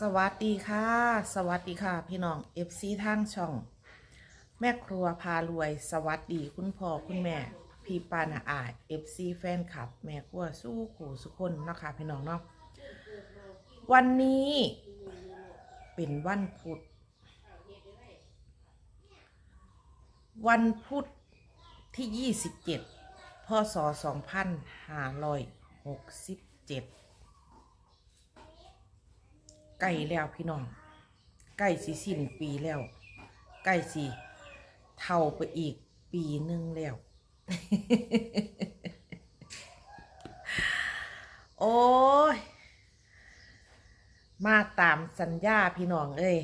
สวัสดีค่ะ สวัสดีค่ะ พี่น้อง FC ทางช่อง แม่ครัวพารวย สวัสดีคุณพ่อคุณแม่ พี่ปานาอา FC แฟนคลับ แม่ครัวสู้ขู่สุกคนนะคะพี่น้องเนาะวันนี้เป็นวันพุธวันพุธที่ 27พศ2567ใก ล้แล้วพี่น้องใกล้สิสิ้นปีแล้วใกล้สิเท่าไปอีกปีหนึ่งแล้ว โอ้ย มาตามสัญญาพี่น้องเอ้ย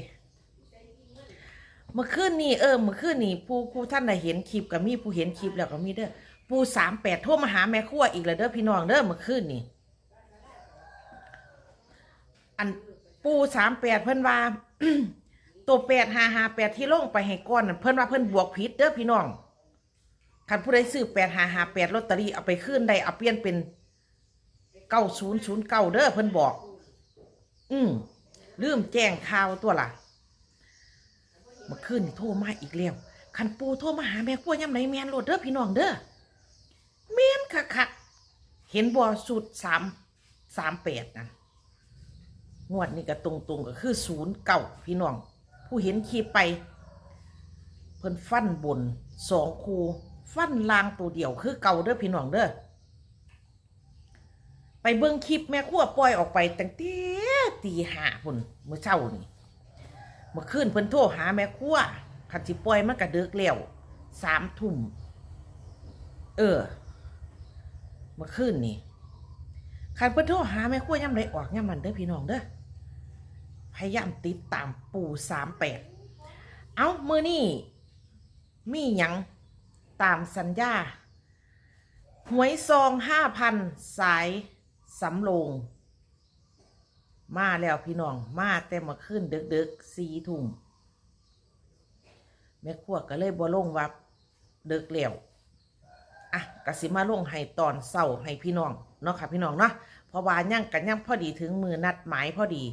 เมื่อคืนนี้เออเมื่อคืนนี้ผู้ผู้ท่านได้เห็นคลิปกับมีผู้เห็นคลิปแล้วก็มีเด้อปูสามแปดโทรมาหาแม่ครัวอีกแล้วเด้อพี่น้องเด้อเมื่อคืนนี้อัน ปูสามแปดเพิ่นว่า ตัวแปดหาหาแปดที่ลงไปให้ก้อนนั่นเพิ่นว่าเพิ่นบวกผิดเด้อพี่น้องคันผู้ใดซื้อแปดหาหาแปดลอตเตอรี่เอาไปขึ้นได้เอาเปลี่ยนเป็นเก้าศูนย์ศูนย์เก้าเด้อเพิ่นบอก อืมลืมแจ้งข่าวตัวล่ะมื่อคืนโทรมาอีกแล้วคันปูโทรมาหาแม่กล้วยยำไหนแมนโหลดเด้อพี่น้องเด้อแมนคักคักเห็นบ่สูตรสามสามแปดนั่น งวดนี้ก็ตรงๆก็คือศูนย์เก่าพี่น้อง ผู้เห็นคลิปไป เพิ่นฟันบนสองคูฟันลางตัวเดียวคือเก่าเด้อพี่น้องเด้อไปเบิ่งคลิปแม่ขั้วปล่อยออกไปตั้งแต่ตีห้าพุ่นเมื่อเช้านี่เมื่อคืนเพิ่นโทรหาแม่ครัวคันสิปล่อยมันก็เดึกแล้วสามทุ่มเออ เมื่อคืนนี่คันเพิ่นโทรหาแม่ครัวยามใดออกยามนั้นเด้อพี่น้องเด้อ พยายามติดตามปู่สามแปดเอามือนี่มีหยังตามสัญญา หวยซองห้าพันสายสำโรง มาแล้วพี่น้อง มาแต่มาขึ้นเดึกๆสี่ทุ่มแม่ครัวก็เลยบ่ลงว่าเดึกแล้วอะกสิมาลงให้ตอนเศร้าให้พี่น้อง เนาะค่ะพี่น้องเนาะเพราะว่ายังกันยังพอดีถึงมือนัดหมายพอดี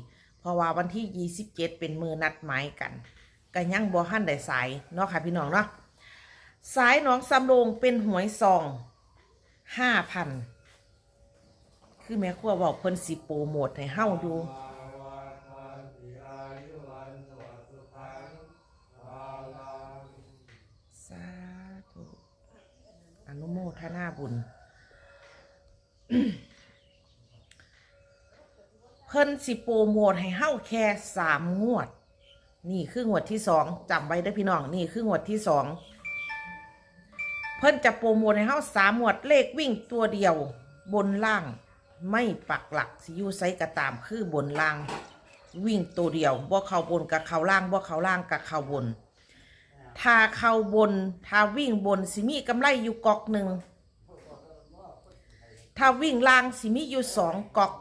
ราะว่าวันที่ยี่สิบเป็นมือนัดหมายกันกันยังบ่หันได้สายเนาะค่ะพี่น้องเนาะสายน้องสำโรงเป็นหวยซองห้าพันคือแม่ครัวบอกเพิ่นสิโปรโมทให้เฮาอยู่สาธุอนุโมทนาบุญ เพิ่นสิโปรโมทให้เฮาแค่สามงวด นี่คืองวดที่สองจำไว้เด้อพี่น้องนี่คืองวดที่สองเพิ่นจะโปรโมทให้เฮาสามงวดเลขวิ่งตัวเดียวบนล่าง ไม่ปักหลักสิยูไซกระตามคือบนล่าง วิ่งตัวเดียวบ่เข้าบนกับเข้าล่างบ่เข้าล่างกับเข้าบนถ้าเข้าบนถ้าวิ่งบนสิมีกำไรอยู่กอกหนึ่งถ้าวิ่งล่างสิมีอยู่สองกอก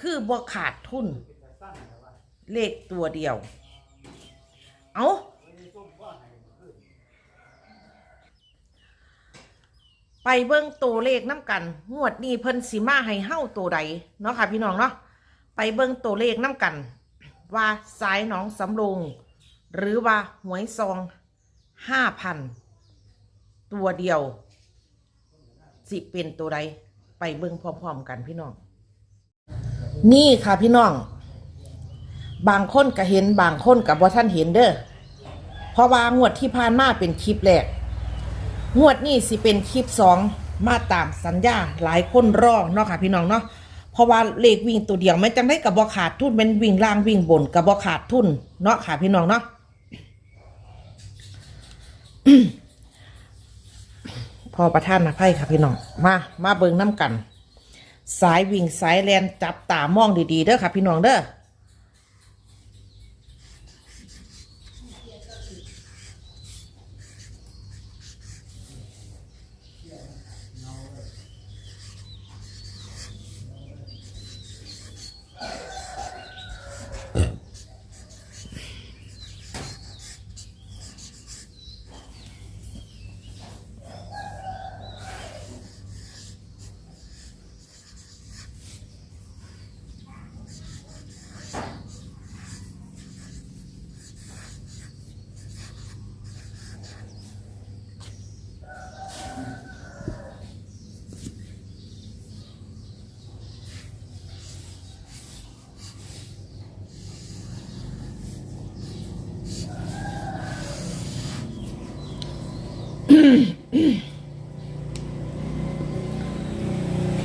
คือบ่ขาดทุน เลขตัวเดียว เอาไปเบิ่งตัวเลขน้ำกัน งวดนี้เพิ่นสิมาให้เฮ้าตัวใดเนาะค่ะพี่น้องเนาะ ไปเบิ่งตัวเลขน้ำกัน ว่าสายหนองสำโรงหรือว่าหวยซองห้าพันตัวเดียว สิเป็นตัวใด ไปเบิ่งพร้อม ๆ กันพี่น้อง นี่ค่ะพี่น้อง บางคนก็เห็นบางคนกับว่าท่านเห็นเด้อเพราะว่างวดที่ผ่านมาเป็นคลิปแรกงวดนี้สิเป็นคลิปสองมาตามสัญญาหลายคนรอเนาะค่ะพี่น้องเนาะเพราะว่าเลขวิ่งตัวเดียวไม่จังได้กับบอขาดทุนเป็นวิ่งล่างวิ่งบนกับบอขาดทุนเนาะค่ะพี่น้องเนาะพอประท่านนะไพ่ค่ะพี่น้องมามาเบิ่งน้ำกัน สายวิ่งสายแลนจับตามองดีๆเด้อค่ะพี่น้องเด้อ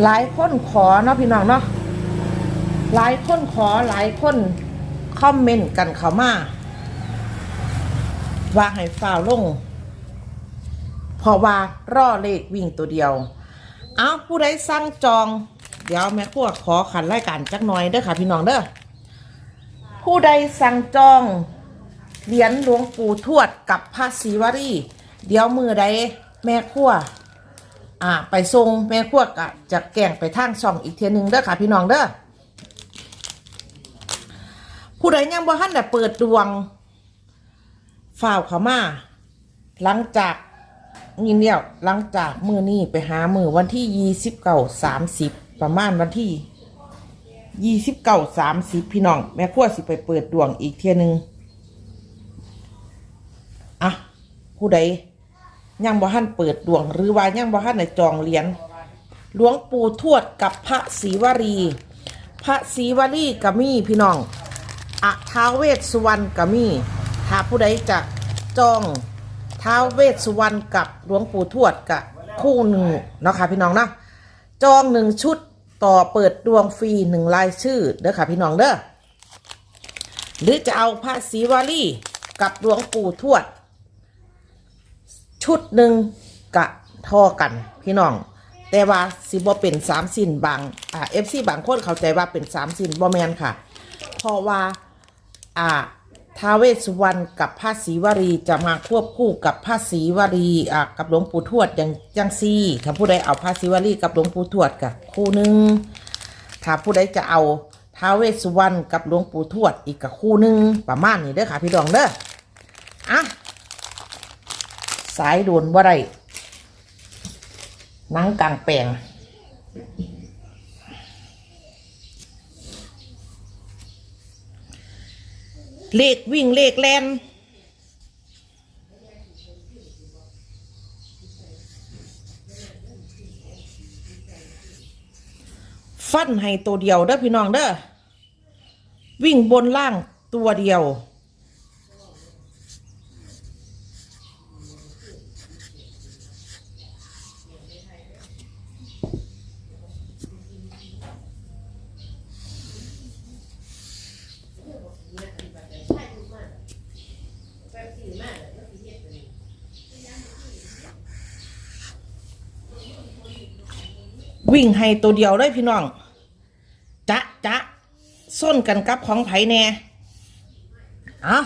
หลายคนขอเนาะพี่น้องเนาะหลายคนขอหลายคนคอมเมนต์กันเข้ามาว่าให้ฝ่าวลงเพราะว่ารอเลขวิ่งตัวเดียว เอาผู้ใดสั่งจอง เดี๋ยวแม่ครัวขอขันรายการจักหน่อยเด้อค่ะพี่น้องเด้อผู้ใดสั่งจองเหรียญหลวงปู่ทวดกับพระศิวรี เดี๋ยวมือใดแม่ครัว อ่า ไปทรงแม่ครัวกะจะแกงไปทางช่องอีกเทียหนึงเด้อค่ะ พี่น้องเด้อผู้ใดยังบ่ทันได้เปิดดวงฝ่าวเขามาหลังจากนี่เนี่ยหลังจากมือนี้ไปหามือวันที่ยี่สิบเก้าสามสิบประมาณวันที่ยี่สิบเก้าสามสิบพี่น้อง แม่ครัวสิไปเปิดดวงอีกเทียหนึงอะผู้ใด ยังบ่ทันเปิดดวง หรือว่ายังบ่ทันในจองเหรียญหลวงปู่ทวดกับพระศรีวรี พระศรีวรีก็มีพี่น้องอะท้าวเวสสุวรรณก็มีถ้าผู้ใดจะจองท้าวเวสสุวรรณกับหลวงปู่ทวดกับคู่หนึ่งเนาะค่ะพี่น้องนะจองหนึ่งชุดต่อเปิดดวงฟรีหนึ่งรายชื่อเด้อค่ะพี่น้องเด้อหรือจะเอาพระศรีวลีกับหลวงปู่ทวด ชุดหนึ่งกะท่อกันพี่น้อง แต่ว่าสิบ่เป็นสามสินบางอ่าเอฟซีบางคนเข้าใจว่าเป็นสามสินบ่แมนค่ะ เพราะว่าอ่าท้าวเวสสุวรรณกับพระศรีวรีจะมาควบคู่กับพระศรีวรีอ่ากับหลวงปู่ทวดอย่างจังซี่ถ้าผู้ใดเอาพระศรีวรีกับหลวงปู่ทวดกับคู่หนึ่งถ้าผู้ใดจะเอาท้าวเวสสุวรรณกับหลวงปู่ทวดอีกกับคู่หนึ่งประมาณนี้เด้อค่ะพี่ดองเด้ออะ สายโดนบ่ได้หนังกลางแปลงเลขวิ่งเลขแลนฟันให้ตัวเดียวเด้อพี่น้องเด้อวิ่งบนล่างตัวเดียว วิ่งให้ตัวเดียวเลยพี่น้อง จะจะส้นกันกับของไผแน่อะ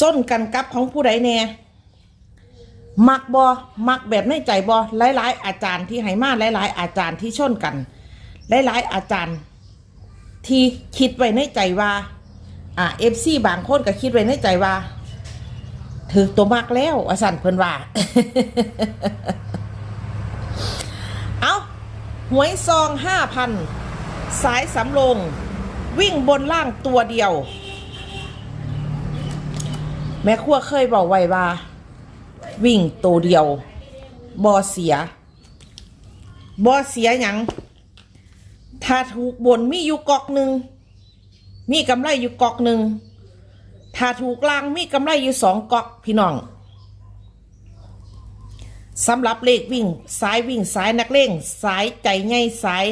ส้นกันกับของผู้ใดแน่มักบอมักแบบในใจบอหลาย ๆ อาจารย์ที่ให้มาหลาย ๆ อาจารย์ที่ชนกันหลาย ๆ อาจารย์ ที่คิดไว้ในใจว่า อ่าเอฟซีบางคนก็คิดไว้ในใจว่าถือตัวมากแล้วอสันเพิ่นว่า หวยซองห้าพันสายสำโรงวิ่งบนล่างตัวเดียว แม่ครัวเคยบอกไว้ว่า วิ่งตัวเดียวบอเสียบอเสียหยังถ้าถูกบนมีอยู่กอกหนึ่งมีกำไรอยู่กอกหนึ่งถ้าถูกล่างมีกำไรอยู่สองกอกพี่น้อง สำหรับเลขวิ่งสายวิ่งสายนักเล่งสายใจง่ายสาย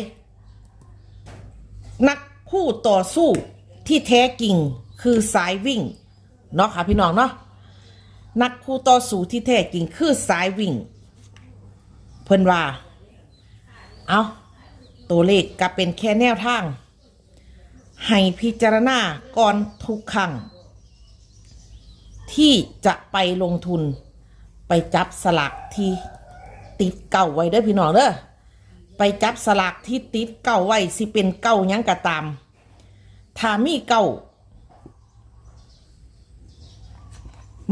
นักคู่ต่อสู้ที่แท้จริงคือสายวิ่งเนาะค่ะพี่น้องเนาะนักคู่ต่อสู้ที่แท้จริงคือสายวิ่ง เพิ่นว่า เอาตัวเลขก็เป็นแค่แนวทาง ให้พิจารณาก่อนทุกครั้งที่จะไปลงทุน ไปจับสลากที่ติดเก่าไว้เด้อพี่น้องเด้อไปจับสลากที่ติดเก่าไว้สิเป็นเก่ายังกระตามถ้ามีเก่า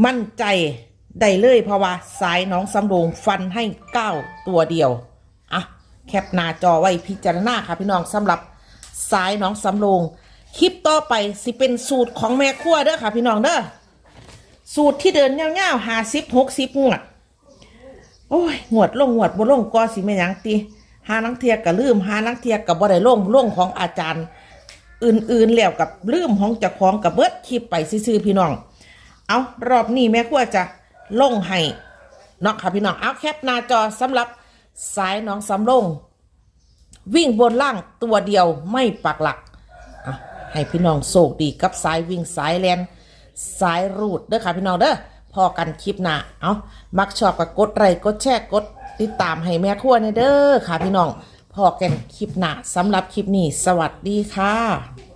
มั่นใจได้เลยเพราะว่าสายน้องสำโรงฟันให้เก้าตัวเดียวอะแคปหน้าจอไว้พิจารณาค่ะพี่น้องสำหรับสายน้องสำโรงคลิปต่อไปสิเป็นสูตรของแม่ครัวเด้อค่ะพี่น้องเด้อ สูตรที่เดินเงาๆหาสิบหกสิบงวด โอ้ยงวดลงงวดบ่ลงก็สิไม่ยังตีหานังเทียกับลืมหานังเทียกับบ่ได้ลงลงของอาจารย์ อื่นๆแล้วกับลืมของเจ้าของกับเบิดคลิปไปซื่อพี่น้อง เอารอบนี้แม่ครัวจะลงให้เนาะค่ะพี่น้องเอาแคปหน้าจอสำหรับสายน้องสำโรงวิ่งบนล่างตัวเดียวไม่ปักหลักให้พี่น้องโชคดีกับสายวิ่งสายแลน สายรูดเด้อค่ะพี่น้องเด้อพอกันคลิปหน้าเอามักชอบก็กดไลค์กดแชร์กดติดตามให้แม่ขั้วในเด้อค่ะพี่น้องพอกันคลิปหน้าสำหรับคลิปนี้ สวัสดีค่ะ